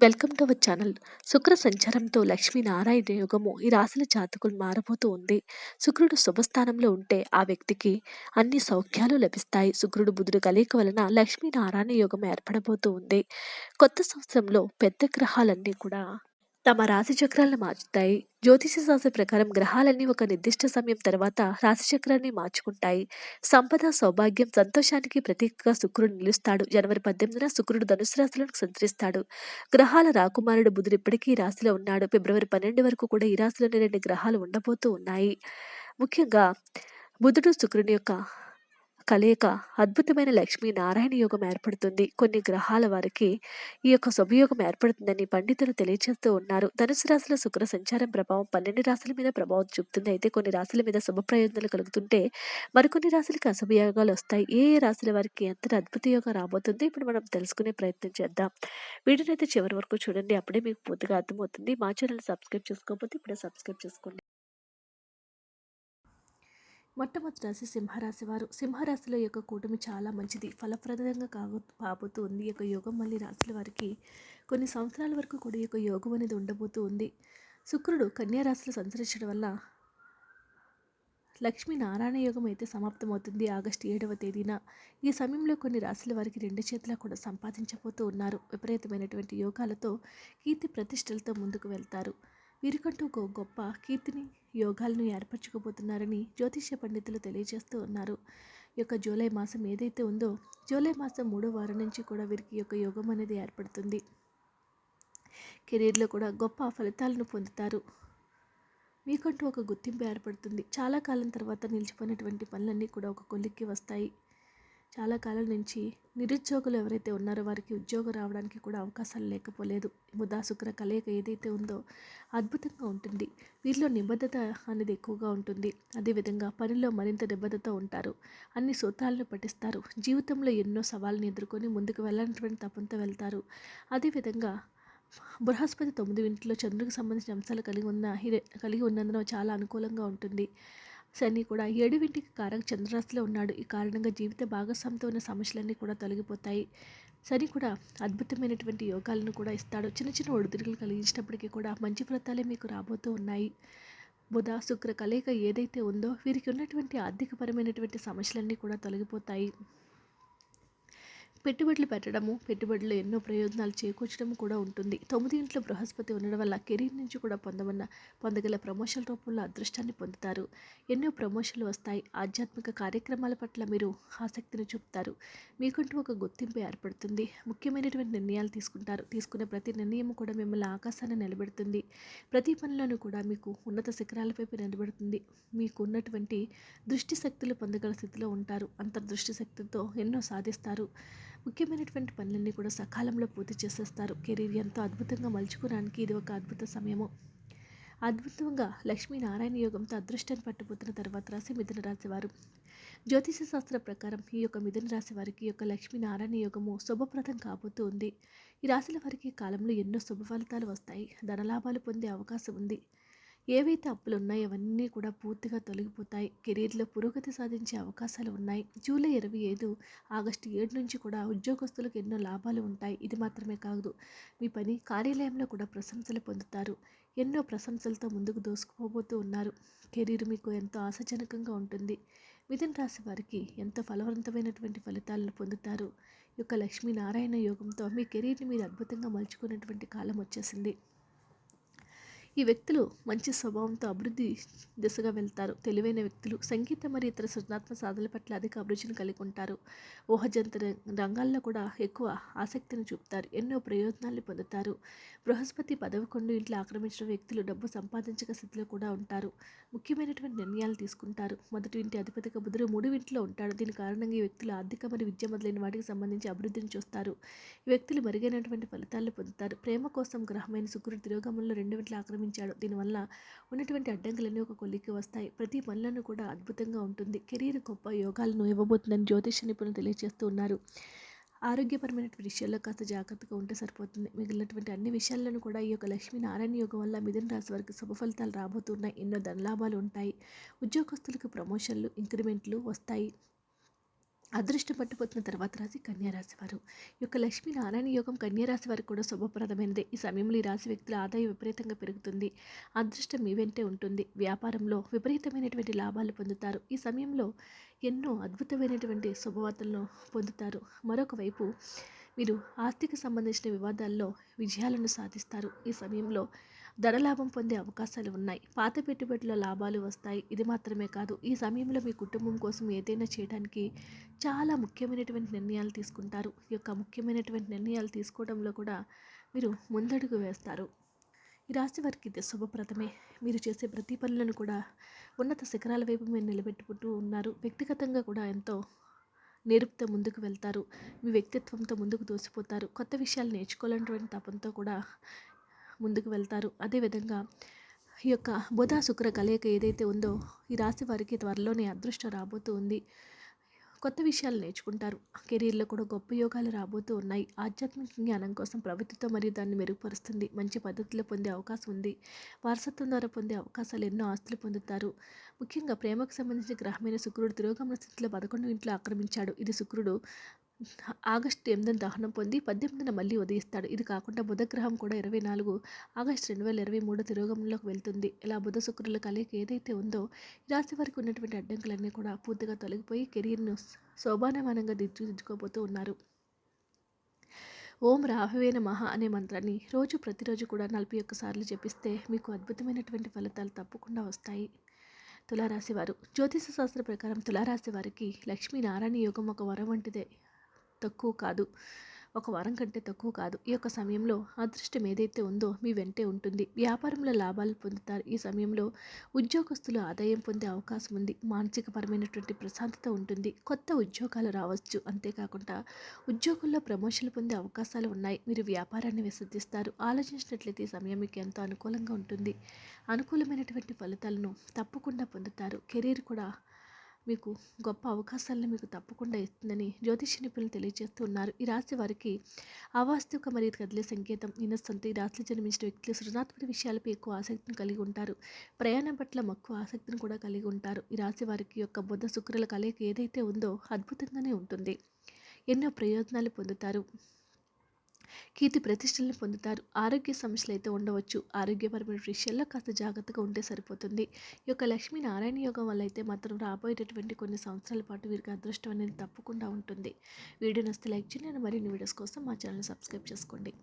Welcome to our channel. శుక్ర సంచారంతో లక్ష్మీనారాయణ యోగము ఈ రాశుల జాతకులు మారబోతూ ఉంది. శుక్రుడు శుభస్థానంలో ఉంటే ఆ వ్యక్తికి అన్ని సౌఖ్యాలు లభిస్తాయి. శుక్రుడు బుధుడు కలయిక వలన లక్ష్మీనారాయణ యోగం ఏర్పడబోతూ ఉంది. కొత్త సంవత్సరంలో పెద్ద గ్రహాలన్నీ కూడా తమ రాశిచక్రాలను మార్చుతాయి. జ్యోతిష శాస్త్ర ప్రకారం గ్రహాలన్నీ ఒక నిర్దిష్ట సమయం తర్వాత రాశిచక్రాన్ని మార్చుకుంటాయి. సంపద సౌభాగ్యం సంతోషానికి ప్రతీకగా శుక్రుడు నిలుస్తాడు. జనవరి పద్దెనిమిదిన శుక్రుడు ధనుసు రాశిలోకి సంచరిస్తాడు. గ్రహాల రాకుమారుడు బుధుడు ఇప్పటికీ రాశిలో ఉన్నాడు. ఫిబ్రవరి పన్నెండు వరకు కూడా ఈ రాశిలోని రెండు గ్రహాలు ఉండబోతూ ఉన్నాయి. ముఖ్యంగా బుధుడు శుక్రుని యొక్క కలయిక అద్భుతమైన లక్ష్మీ నారాయణ యోగం ఏర్పడుతుంది. కొన్ని గ్రహాల వారికి ఈ యొక్క శుభయోగం ఏర్పడుతుందని పండితులు తెలియజేస్తూ ఉన్నారు. ధనుసు రాశిలో శుక్ర సంచారం ప్రభావం పన్నెండు రాశుల మీద ప్రభావం చూపుతుంది. అయితే కొన్ని రాశుల మీద శుభ ప్రయోజనాలు కలుగుతుంటే మరికొన్ని రాశులకి అశుభయోగాలు వస్తాయి. ఏ ఏ రాశుల వారికి ఎంత అద్భుత యోగం రాబోతుంది ఇప్పుడు మనం తెలుసుకునే ప్రయత్నం చేద్దాం. వీడియోనైతే చివరి వరకు చూడండి. అప్పుడే మీకు పూర్తిగా అర్థమవుతుంది. మా ఛానల్ సబ్స్క్రైబ్ చేసుకోకపోతే ఇప్పుడే సబ్స్క్రైబ్ చేసుకోండి. మొట్టమొదటి రాశి సింహరాశి వారు సింహరాశిలో యొక్క కూటమి చాలా మంచిది. ఫలప్రదంగా కాగు కాబోతూ ఉంది యొక్క యోగం మళ్ళీ రాశుల వారికి కొన్ని సంవత్సరాల వరకు కూడా యొక్క యోగం అనేది ఉండబోతూ ఉంది శుక్రుడు కన్యారాశిలో సంచరించడం వల్ల లక్ష్మీ నారాయణ యోగం అయితే సమాప్తమవుతుంది. ఆగస్టు ఏడవ తేదీన ఈ సమయంలో కొన్ని రాశుల వారికి రెండు చేతుల కూడా సంపాదించబోతూ ఉన్నారు. విపరీతమైనటువంటి యోగాలతో కీర్తి ప్రతిష్టలతో ముందుకు వెళ్తారు. వీరికంటూ ఒక గొప్ప కీర్తిని యోగాలను ఏర్పరచుకోబోతున్నారని జ్యోతిష్య పండితులు తెలియజేస్తూ ఉన్నారు. యొక్క జూలై మాసం ఏదైతే ఉందో జూలై మాసం మూడో వారం నుంచి కూడా వీరికి యొక్క యోగం అనేది ఏర్పడుతుంది. కెరీర్లో కూడా గొప్ప ఫలితాలను పొందుతారు. మీకంటూ ఒక గుర్తింపు ఏర్పడుతుంది. చాలా కాలం తర్వాత నిలిచిపోయినటువంటి పనులన్నీ కూడా ఒక కొలిక్కి వస్తాయి. చాలా కాలం నుంచి నిరుద్యోగులు ఎవరైతే ఉన్నారో వారికి ఉద్యోగం రావడానికి కూడా అవకాశాలు లేకపోలేదు. బుధ కలయిక ఏదైతే ఉందో అద్భుతంగా ఉంటుంది. వీరిలో నిబద్ధత అనేది ఎక్కువగా ఉంటుంది. అదేవిధంగా పనిలో మరింత నిబద్ధత ఉంటారు. అన్ని సూత్రాలను పఠిస్తారు. జీవితంలో ఎన్నో సవాళ్ళని ఎదుర్కొని ముందుకు వెళ్ళనటువంటి తపంతో వెళ్తారు. అదేవిధంగా బృహస్పతి తొమ్మిది ఇంట్లో చంద్రుడికి సంబంధించిన అంశాలు కలిగి ఉన్న కలిగి ఉన్నందున చాలా అనుకూలంగా ఉంటుంది. శని కూడా ఏడువింటికి కారక చంద్రరాశిలో ఉన్నాడు. ఈ కారణంగా జీవిత భాగస్వామితో ఉన్న సమస్యలన్నీ కూడా తొలగిపోతాయి. శని కూడా అద్భుతమైనటువంటి యోగాలను కూడా ఇస్తాడు. చిన్న చిన్న ఒడిదుడుకులు కలిగించినప్పటికీ కూడా మంచి ఫలితాలే మీకు రాబోతూ ఉన్నాయి. బుధ శుక్ర కలయిక ఏదైతే ఉందో వీరికి ఉన్నటువంటి ఆర్థికపరమైనటువంటి సమస్యలన్నీ కూడా తొలగిపోతాయి. పెట్టుబడులు పెట్టడము పెట్టుబడులు ఎన్నో ప్రయోజనాలు చేకూర్చడం కూడా ఉంటుంది. తొమ్మిది ఇంట్లో బృహస్పతి ఉండడం వల్ల కెరీర్ నుంచి కూడా పొందమన్న పొందగల ప్రమోషన్ రూపంలో అదృష్టాన్ని పొందుతారు. ఎన్నో ప్రమోషన్లు వస్తాయి. ఆధ్యాత్మిక కార్యక్రమాల పట్ల మీరు ఆసక్తిని చూపుతారు. మీకంటూ ఒక గుర్తింపు ఏర్పడుతుంది. ముఖ్యమైనటువంటి నిర్ణయాలు తీసుకుంటారు. తీసుకునే ప్రతి నిర్ణయం కూడా మిమ్మల్ని ఆకాశాన్ని నిలబెడుతుంది. ప్రతి పనిలోనూ కూడా మీకు ఉన్నత శిఖరాలపై నిలబెడుతుంది. మీకు ఉన్నటువంటి దృష్టి శక్తులు పొందగల స్థితిలో ఉంటారు. అంతర్దృష్టి శక్తితో ఎన్నో సాధిస్తారు. ముఖ్యమైనటువంటి పనులన్నీ కూడా సకాలంలో పూర్తి చేసేస్తారు. కెరీర్ ఎంతో అద్భుతంగా మలుచుకోవడానికి ఇది ఒక అద్భుత సమయము. అద్భుతంగా లక్ష్మీనారాయణ యోగంతో అదృష్టాన్ని పట్టుపోతున్న తర్వాత రాశి మిథున రాశి వారు. జ్యోతిష శాస్త్ర ప్రకారం ఈ యొక్క మిథున రాశి వారికి యొక్క లక్ష్మీనారాయణ యోగము శుభప్రదం కాబోతూ ఉంది. ఈ రాశుల వారికి కాలంలో ఎన్నో శుభ ఫలితాలు వస్తాయి. ధనలాభాలు పొందే అవకాశం ఉంది. ఏవైతే అప్పులు ఉన్నాయో అవన్నీ కూడా పూర్తిగా తొలగిపోతాయి. కెరీర్లో పురోగతి సాధించే అవకాశాలు ఉన్నాయి. జూలై ఇరవై ఐదు ఆగస్టు ఏడు నుంచి కూడా ఉద్యోగస్తులకు ఎన్నో లాభాలు ఉంటాయి. ఇది మాత్రమే కాదు మీ పని కార్యాలయంలో కూడా ప్రశంసలు పొందుతారు. ఎన్నో ప్రశంసలతో ముందుకు దోసుకుపోబోతూ ఉన్నారు. కెరీర్ మీకు ఎంతో ఆశాజనకంగా ఉంటుంది. మిథున రాశి వారికి ఎంతో ఫలవంతమైనటువంటి ఫలితాలను పొందుతారు. ఈ యొక్క లక్ష్మీనారాయణ యోగంతో మీ కెరీర్ని మీరు అద్భుతంగా మలుచుకున్నటువంటి కాలం వచ్చేసింది. ఈ వ్యక్తులు మంచి స్వభావంతో అభివృద్ధి దిశగా వెళ్తారు. తెలివైన వ్యక్తులు సంగీతం మరియు ఇతర సృజనాత్మక సాధనల పట్ల అధిక అభిరుచిని కలిగి ఉంటారు. ఊహజంత రంగాల్లో కూడా ఎక్కువ ఆసక్తిని చూపుతారు. ఎన్నో ప్రయోజనాలు పొందుతారు. బృహస్పతి పదవకొండు ఇంట్లో ఆక్రమించిన వ్యక్తులు డబ్బు సంపాదించక స్థితిలో కూడా ఉంటారు. ముఖ్యమైనటువంటి నిర్ణయాలు తీసుకుంటారు. మొదటి ఇంటి అధిపతిగా బుధుడు మూడు ఇంట్లో ఉంటాడు. దీని కారణంగా ఈ వ్యక్తులు ఆర్థిక మరియు విద్య మొదలైన వాటికి సంబంధించి అభివృద్ధిని చూస్తారు. ఈ వ్యక్తులు మెరుగైనటువంటి ఫలితాలు పొందుతారు. ప్రేమ కోసం గ్రహమైన శుక్రుడు తిరోగమంలో రెండు ఇంట్లో ఆక్రమించాడు దీనివల్ల ఉన్నటువంటి అడ్డంకులన్నీ ఒక కొలిక్కి వస్తాయి. ప్రతి పనులను కూడా అద్భుతంగా ఉంటుంది. కెరీర్ గొప్ప యోగాలను ఇవ్వబోతుందని జ్యోతిష నిపుణులు తెలియజేస్తూ ఉన్నారు. ఆరోగ్యపరమైనటువంటి విషయాల్లో కాస్త జాగ్రత్తగా ఉంటే సరిపోతుంది. మిగిలినటువంటి అన్ని విషయాలను కూడా ఈ యొక్క లక్ష్మీనారాయణ యోగం వల్ల మిథున రాశి వారికి శుభ ఫలితాలు రాబోతున్నాయి. ఎన్నో ధనలాభాలు ఉంటాయి. ఉద్యోగస్తులకు ప్రమోషన్లు ఇంక్రిమెంట్లు వస్తాయి. అదృష్టం పట్టుపోతున్న తర్వాత రాశి కన్యారాశి వారు. ఈ యొక్క లక్ష్మీ నారాయణ యోగం కన్యారాశి వారికి కూడా శుభప్రదమైనదే. ఈ సమయంలో ఈ రాశి వ్యక్తుల ఆదాయం విపరీతంగా పెరుగుతుంది. అదృష్టం మీ వెంటే ఉంటుంది. వ్యాపారంలో విపరీతమైనటువంటి లాభాలు పొందుతారు. ఈ సమయంలో ఎన్నో అద్భుతమైనటువంటి శుభవార్తలను పొందుతారు. మరొక వైపు మీరు ఆస్తికి సంబంధించిన వివాదాల్లో విజయాలను సాధిస్తారు. ఈ సమయంలో ధనలాభం పొందే అవకాశాలు ఉన్నాయి. పాత పెట్టుబడుల లాభాలు వస్తాయి. ఇది మాత్రమే కాదు ఈ సమయంలో మీ కుటుంబం కోసం ఏదైనా చేయడానికి చాలా ముఖ్యమైనటువంటి నిర్ణయాలు తీసుకుంటారు. ఈ యొక్క ముఖ్యమైనటువంటి నిర్ణయాలు తీసుకోవడంలో కూడా మీరు ముందడుగు వేస్తారు. ఈ రాశి వారికి ఇది శుభప్రదమే. మీరు చేసే ప్రతి పనులను కూడా ఉన్నత శిఖరాల వైపు మీరు నిలబెట్టుకుంటూ ఉన్నారు. వ్యక్తిగతంగా కూడా ఎంతో నేర్పుతో ముందుకు వెళ్తారు. మీ వ్యక్తిత్వంతో ముందుకు దోసిపోతారు. కొత్త విషయాలు నేర్చుకోవాలన్నటువంటి తపంతో కూడా ముందుకు వెళ్తారు. అదేవిధంగా ఈ యొక్క బుధ శుక్ర కలయిక ఏదైతే ఉందో ఈ రాశి వారికి త్వరలోనే అదృష్టం రాబోతూ ఉంది. కొత్త విషయాలు నేర్చుకుంటారు. కెరీర్లో కూడా గొప్ప యోగాలు రాబోతూ ఉన్నాయి. ఆధ్యాత్మిక జ్ఞానం కోసం ప్రవృత్తితో మరియు దాన్ని మెరుగుపరుస్తుంది. మంచి పద్ధతిలో పొందే అవకాశం ఉంది. వారసత్వం ద్వారా పొందే అవకాశాలు ఎన్నో ఆస్తులు పొందుతారు. ముఖ్యంగా ప్రేమకు సంబంధించిన గ్రహమైన శుక్రుడు తిరోగమన స్థితిలో పదకొండు ఇంట్లో ఆక్రమించాడు. ఇది శుక్రుడు ఆగస్టు ఎనిమిదిన దహనం పొంది పద్దెనిమిదిన మళ్ళీ ఉదయిస్తాడు. ఇది కాకుండా బుధగ్రహం కూడా ఇరవై నాలుగు ఆగస్టు రెండు వేల ఇరవై మూడు తిరోగమంలోకి వెళ్తుంది. ఇలా బుధ శుక్రుల కలిగి ఏదైతే ఉందో ఈ రాశి వారికి ఉన్నటువంటి అడ్డంకులన్నీ కూడా పూర్తిగా తొలగిపోయి కెరీర్ను శోభానమానంగా దిద్దుకోబోతూ ఉన్నారు. ఓం రాహవేన మహా అనే మంత్రాన్ని రోజు ప్రతిరోజు కూడా నలభై ఒక్కసార్లు జపిస్తే మీకు అద్భుతమైనటువంటి ఫలితాలు తప్పకుండా వస్తాయి. తులారాశి వారు. జ్యోతిష శాస్త్ర ప్రకారం తులారాశి వారికి లక్ష్మీనారాయణ యోగం ఒక వరం వంటిదే. తక్కువ కాదు. ఒక వారం కంటే తక్కువ కాదు. ఈ యొక్క సమయంలో అదృష్టం ఏదైతే ఉందో మీ వెంటే ఉంటుంది. వ్యాపారంలో లాభాలు పొందుతారు. ఈ సమయంలో ఉద్యోగస్తులు ఆదాయం పొందే అవకాశం ఉంది. మానసికపరమైనటువంటి ప్రశాంతత ఉంటుంది. కొత్త ఉద్యోగాలు రావచ్చు. అంతేకాకుండా ఉద్యోగుల్లో ప్రమోషన్లు పొందే అవకాశాలు ఉన్నాయి. మీరు వ్యాపారాన్ని విసర్జిస్తారు ఆలోచించినట్లయితే ఈ సమయం మీకు ఎంతో అనుకూలంగా ఉంటుంది. అనుకూలమైనటువంటి ఫలితాలను తప్పకుండా పొందుతారు. కెరీర్ కూడా మీకు గొప్ప అవకాశాలను మీకు తప్పకుండా ఇస్తుందని జ్యోతిష నిపుణులు తెలియజేస్తూ ఉన్నారు. ఈ రాశి వారికి అవాస్తవిక మరియు కదిలే సంకేతం ఇనస్సంత ఈ రాశిలో జన్మించిన వ్యక్తులు సృజనాత్మక విషయాలపై ఎక్కువ ఆసక్తిని కలిగి ఉంటారు. ప్రయాణం పట్ల మక్కువ ఆసక్తిని కూడా కలిగి ఉంటారు. ఈ రాశి వారికి యొక్క బుద్ధ శుక్రుల కలయిక ఏదైతే ఉందో అద్భుతంగానే ఉంటుంది. ఎన్నో ప్రయోజనాలు పొందుతారు. కీర్తి ప్రతిష్టలను పొందుతారు. ఆరోగ్య సమస్యలు అయితే ఉండవచ్చు. ఆరోగ్యపరమైన విషయాల్లో కాస్త జాగ్రత్తగా ఉంటే సరిపోతుంది. ఈ యొక్క లక్ష్మీ నారాయణ యోగం వల్ల అయితే మాత్రం రాబోయేటటువంటి కొన్ని సంవత్సరాల పాటు వీరికి అదృష్టం అనేది తప్పకుండా ఉంటుంది. వీడియో నస్తే లైక్ చేయండి. మరిన్ని వీడియోస్ కోసం మా ఛానల్ సబ్స్క్రైబ్ చేసుకోండి.